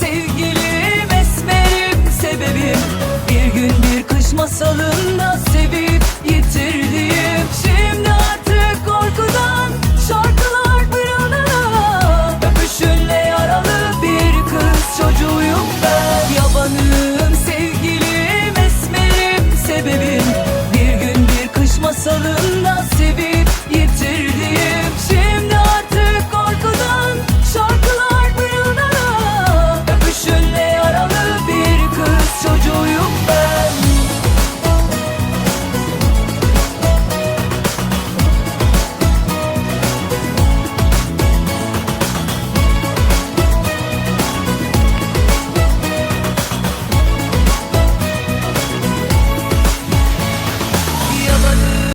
Sevgilim